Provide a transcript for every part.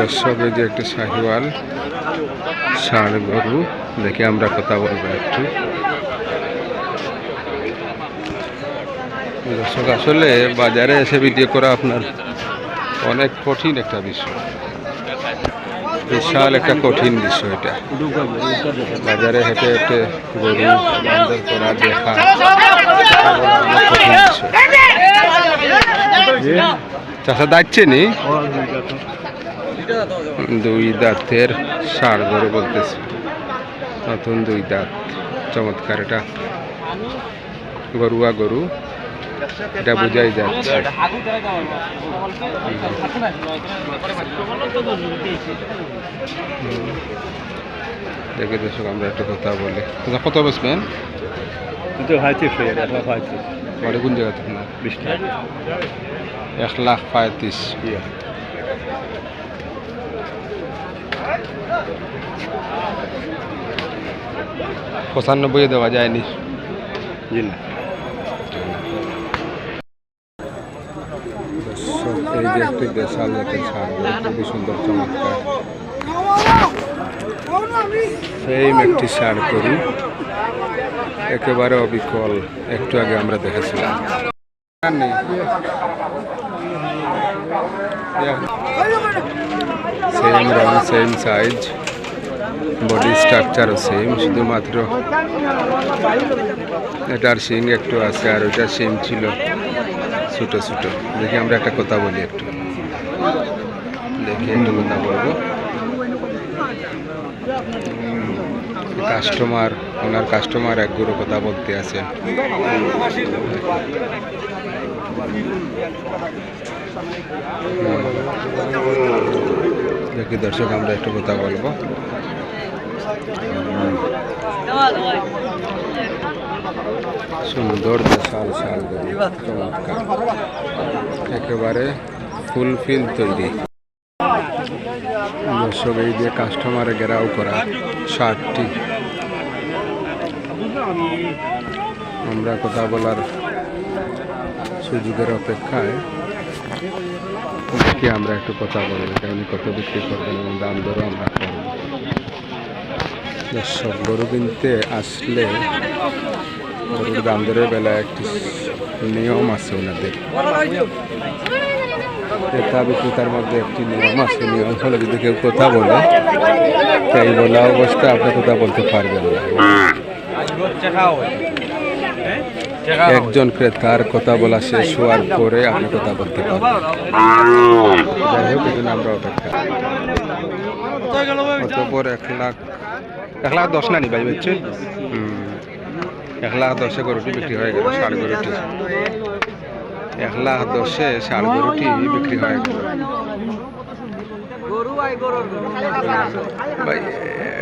দর্শক এই যে একটা শাহিওয়াল ষাঁড় গরু দেখে আমরা কথা বলব একটু দর্শক আসলে বাজারে এসে ভিডিও করা আপনার অনেক কঠিন একটা বিষয় বিশাল একটা কঠিন বিষয় এটা বাজারে হেঁটে হেঁটে গরু বান্ধব করা দেখা কঠিন বিষয় চাষা দাচ্ছে নি? দুই দাঁতের সার গরু বলতেছি। নতুন দুই দাঁত। চমৎকার এটা। গরুয়া গরু। এটা বোঝাই যাচ্ছে। দেখে দর্শক, আমরা একটু কথা বলি। কত বেসবেন? বাড়ি কোন জায়গা টাকা এক লাখ পঁয়ত্রিশ। পঁচানব্বই দেওয়া যায়নি। জি না। এই যে একটি দেশাল জাতের গরু, খুবই সুন্দর চমৎকার। সেম একটি ষাঁড় গরু একেবারে অবিকল। একটু আগে আমরা দেখেছিলাম। সেম রং সেম সাইজ বডি স্ট্রাকচারও সেম শুধুমাত্র এটার শিং একটু আছে আর ওইটার শিং ছিল ছোটো ছোটো। দেখি আমরা একটা কথা বলি একটু। দেখি একটু কথা বলব। কাস্টমার, ওনার কাস্টমার এক গুরু কথা বলতে আছেন দেখি দর্শক, আমরা একটু কথা বলব। সুন্দর বিশাল শাল একেবারে ফুলফিল তৈরি। দর্শক, এই যে কাস্টমারে ঘেরাও করা শার্টটি আমরা কথা বলার সুযোগের অপেক্ষায় দেখি আমরা একটু কথা বলব এটা কত বিক্রি করবেন এবং দাম দরও আমরা করব। দর্শক, গরু কিনতে আসলে গরুর দাম দরের বেলায় একটি নিয়ম আছে ওনাদের। ক্রেতা বিক্রেতার মধ্যে একটি নিয়ম আছে নিয়ম হলে যদি কেউ কথা বলে তাই বলা অবস্থা আপনি কথা বলতে পারবেন না। একজন ক্রেতার কথা বলা শেষ হওয়ার পরে আপনি কথা বলতে পারবেন। আমরা অপেক্ষা অতপর এক লাখ এক লাখ দশ না নি। এক লাখ দশে গরুটি বিক্রি হয়ে গেল ষাট গরুটি। এক লাখ দশে ষাট গরুটি বিক্রি হয়ে। গেল ভাই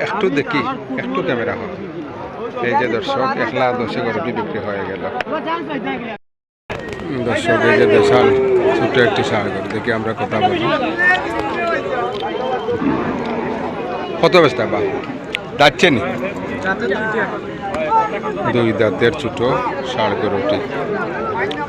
একটু দেখি একটু ক্যামেরা হোক। এই যে দর্শক এক লাখ দশে গরুটি বিক্রি হয়ে গেল। দর্শক এই যে দেশাল ছোট একটি ষাট গরু দেখি আমরা কথা বলি। কত বেচটা বা যাচ্ছে নি দুই দাঁতের ছোট ষাড় গরুটি।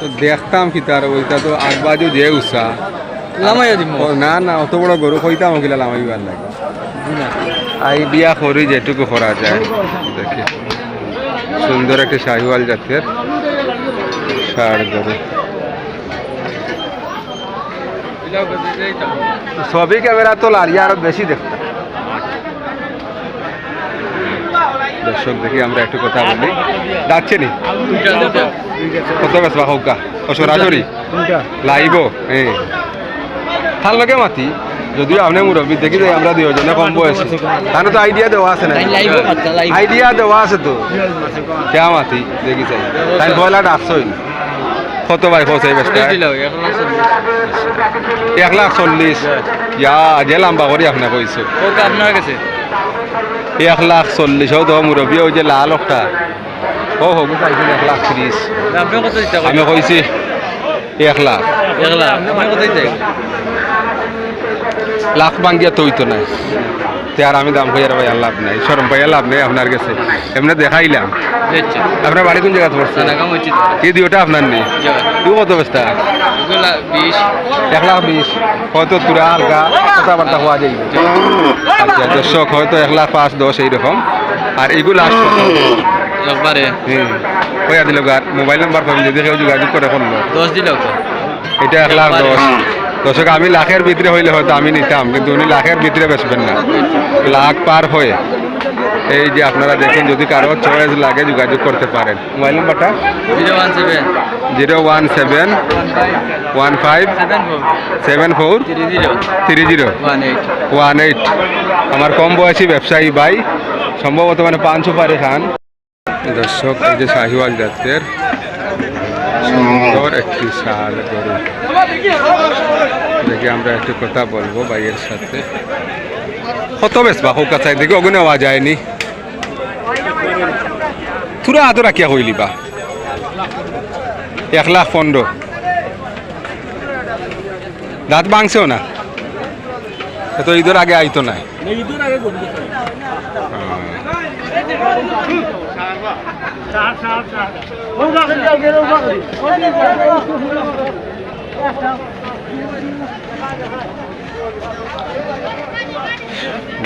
তো দেখতাম কি তার ওইটা তো আট বাজু যে দিম। ও, না না অত বড় গরু কইতাম ওগুলা লামাইবার লাগে। আইডিয়া করি যেটুকু করা যায় দেখি। সুন্দর একটি শাহিওয়াল জাতের ষাড় গরু। সবই ক্যামেরা তো লারিয়া আরও বেশি দেখতাম। দর্শক দেখি আমরা একটু কথা বলি। যাচ্ছে নি? কত বেসবা হোকা ও সরাসরি লাইব হ্যাঁ তার লগে মাতি? যদিও আপনি মুরব্বী দেখি যাই আমরা দুজনে কম বয়স। তাহলে তো আইডিয়া দেওয়া আছে না? আইডিয়া দেওয়া আছে তো। কেয়া মাতি? দেখি চাই তাই পয়লা ডাকছই কত ভাই বেসটা এক লাখ চল্লিশ। ইয়া যে লাম্বা করি আপনার কইছো। আপনার কাছে? এক লাখ চল্লিশ ও তো মুরব্বী ওই যে লাল একটা ও হবু চাইছিল এক লাখ ত্রিশ আমি কইছি এক লাখ কত লাখ বাঙ্গিয়া তো হইতো না তে আর আমি দাম ভাই আর লাভ নাই। সরম পাইয়া লাভ নেই আপনার কাছে এমনি দেখাইলাম। আপনার বাড়ি কোন জায়গা পড়ছে এই দিওটা আপনার নেই কত বেস্তা বিশ। এক লাখ বিশ। হয়তো তুরা হালকা কথাবার্তা হওয়া যায়। আচ্ছা দর্শক হয়তো এক লাখ পাঁচ দশ এইরকম। আর এগুলো আসতো একবারে। হুম। কইয়া দিল গার মোবাইল নাম্বার পাবেন যদি কেউ যোগাযোগ করে করল দশ দিলেও তো। এটা এক লাখ দশ। দর্শক আমি লাখের ভিতরে হইলে হয়তো আমি নিতাম কিন্তু উনি লাখের ভিতরে বেচবেন না। লাখ পার হয়ে। এই যে আপনারা দেখেন যদি কারও চয়েস লাগে যোগাযোগ করতে পারেন। মোবাইল নাম্বারটা? Zero one seven. Zero one seven one five seven four. Three zero. One eight. আমার কম বয়সী ব্যবসায়ী ভাই সম্ভবত মানে পাঁচ সুপারি খান। দর্শক এই যে শাহিওয়াল জাতের সুন্দর একটি শাল গরু। দেখি আমরা একটু কথা বলব ভাইয়ের সাথে। কত বেশ বা হোক কাছে দেখি অগুনে আওয়া যায়নি তুরা হাত রাখিয়া হইলি বা। এক লাখ পনেরো দাঁত ভাঙছেও না? তো ঈদের আগে আইতো নাই।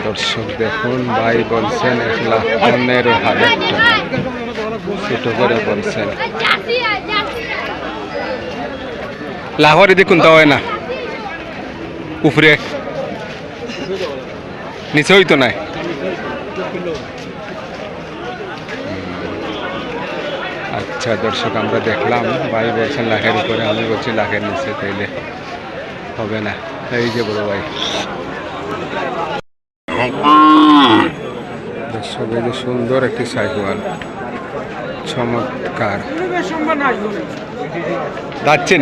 দর্শক দেখুন, ভাই বলছেন এক লাখ পনেরো হাজার টাকা ছোট করে বলছেন। লাহোরে দেখুন তো, হয় না। উপরে। নিচে হইতো নাই। আচ্ছা দর্শক, আমরা দেখলাম, ভাই বলছেন লাখের উপরে, আমি বলছি লাখের নিচে, তাইলে হবে না। এই যে বড় ভাই। সুন্দর একটি সাইকেল। চমৎকার। যাচ্ছে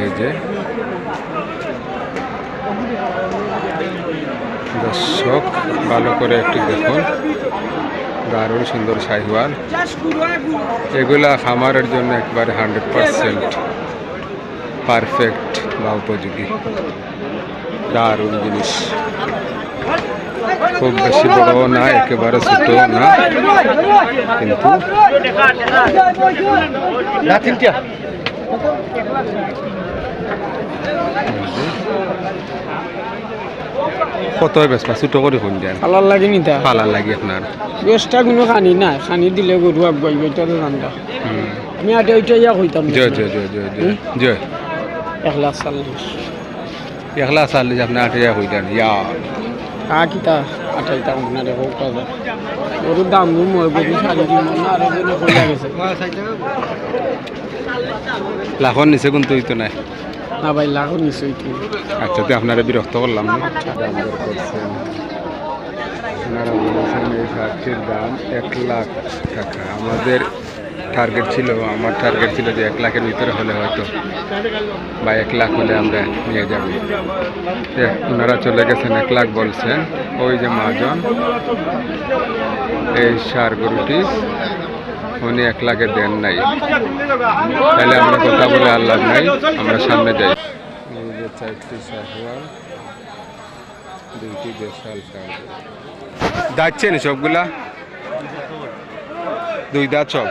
এই যে। দর্শক, ভালো করে একটু দেখুন। দারুণ সুন্দর শাহিওয়াল এগুলা খামারের জন্য একবারে হান্ড্রেড পারসেন্ট পারফেক্ট বা উপযোগী দারুণ জিনিস। খুব বেশি বড় না একেবারে ছোট না কিন্তু কত বেশ ছোট করে কোন লাগে নিতা পালার লাগি আপনার। বেশটা কোনো খানি নাই খানি দিলে গরু আগুয়াই এটা তো আমি আটে ওইটা ইয়া হইতাম না। জয় জয় জয় জয়। জয় জয়। এক লাখ চল্লিশ একলা চাল আপনি আটে হই যান ইয়া। কা কিতা আপনারে হোক কাজা গরুর দাম গুম হয় গরু সাড়ে তিন মন না আরও জনে কইয়া গেছে। লাখর নিচে কিন্তু হইতো নাই না ভাই লাখ নিশ্চয়ই তুই আচ্ছা তো আপনারা বিরক্ত করলাম না। ওনারা বলেছেন এই শার্টটির দাম এক লাখ টাকা। আমাদের টার্গেট ছিল, আমার টার্গেট ছিল যে এক লাখের ভিতরে হলে হয়তো বা এক লাখ হলে আমরা নিয়ে যাব। ওনারা চলে গেছেন, এক লাখ বলছেন। ওই যে মাজন এই সার গরুটি উনি এক লাখে দেন নাই। তাহলে আমরা কথা বলে আল্লাহ নাই, আমরা সামনে যাই। এই যে দুইটি সবগুলা? দুই দাঁত সব?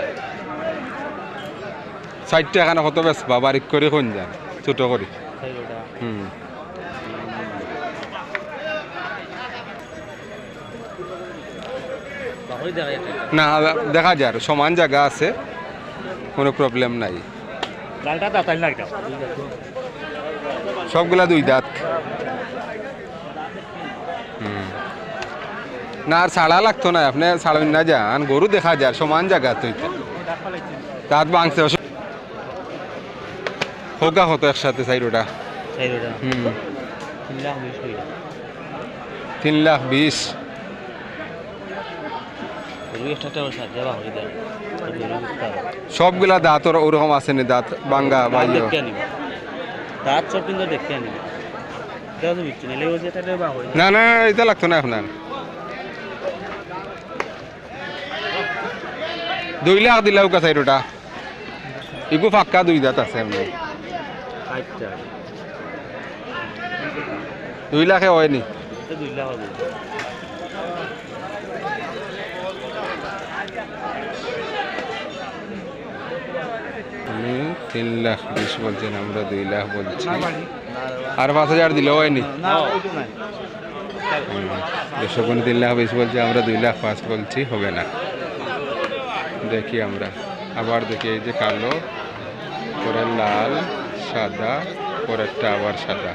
ষাটটা এখানে কত বেশ বাবারিক করে কোন যান ছোট করি। হুম। না দেখা যায় সমান জায়গা আছে, কোনো প্রবলেম নাই। সবগুলা দুই দাঁত। না, আর ছাড়া লাগতো না, আপনি ছাড়বেন না যান গরু দেখা যায়, সমান জায়গা তো দাঁত ভাঙছে হোগা হতো একসাথে হুম। তিন লাখ বিশ সবগুলা দাঁত ওর- ওরকম আছে নি দাঁত বাঙ্গা দাঁত সব কিন্তু দেখতে আনিব না না এটা লাগতো না আপনার দুই লাখ দিলাও কাছে ওটা ইগু ফাক্কা দুই দাঁত আছে এমনি। দুই লাখে হয়নি? দুই লাখ হবে। আমি তিন লাখ বিশ বলছেন আমরা দুই লাখ বলছি। আর পাঁচ হাজার দিলেও হয়নি? না ওইটা নাই। দর্শক তিন লাখ বিশ বলছে আমরা দুই লাখ পাঁচ বলছি হবে না। দেখি আমরা। আবার দেখি এই যে কালো পরে লাল। সাদা পরেরটা আবার সাদা।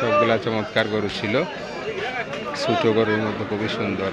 সবগুলা চমৎকার গরু ছিল। ছোটো গরুর মধ্যে খুবই সুন্দর।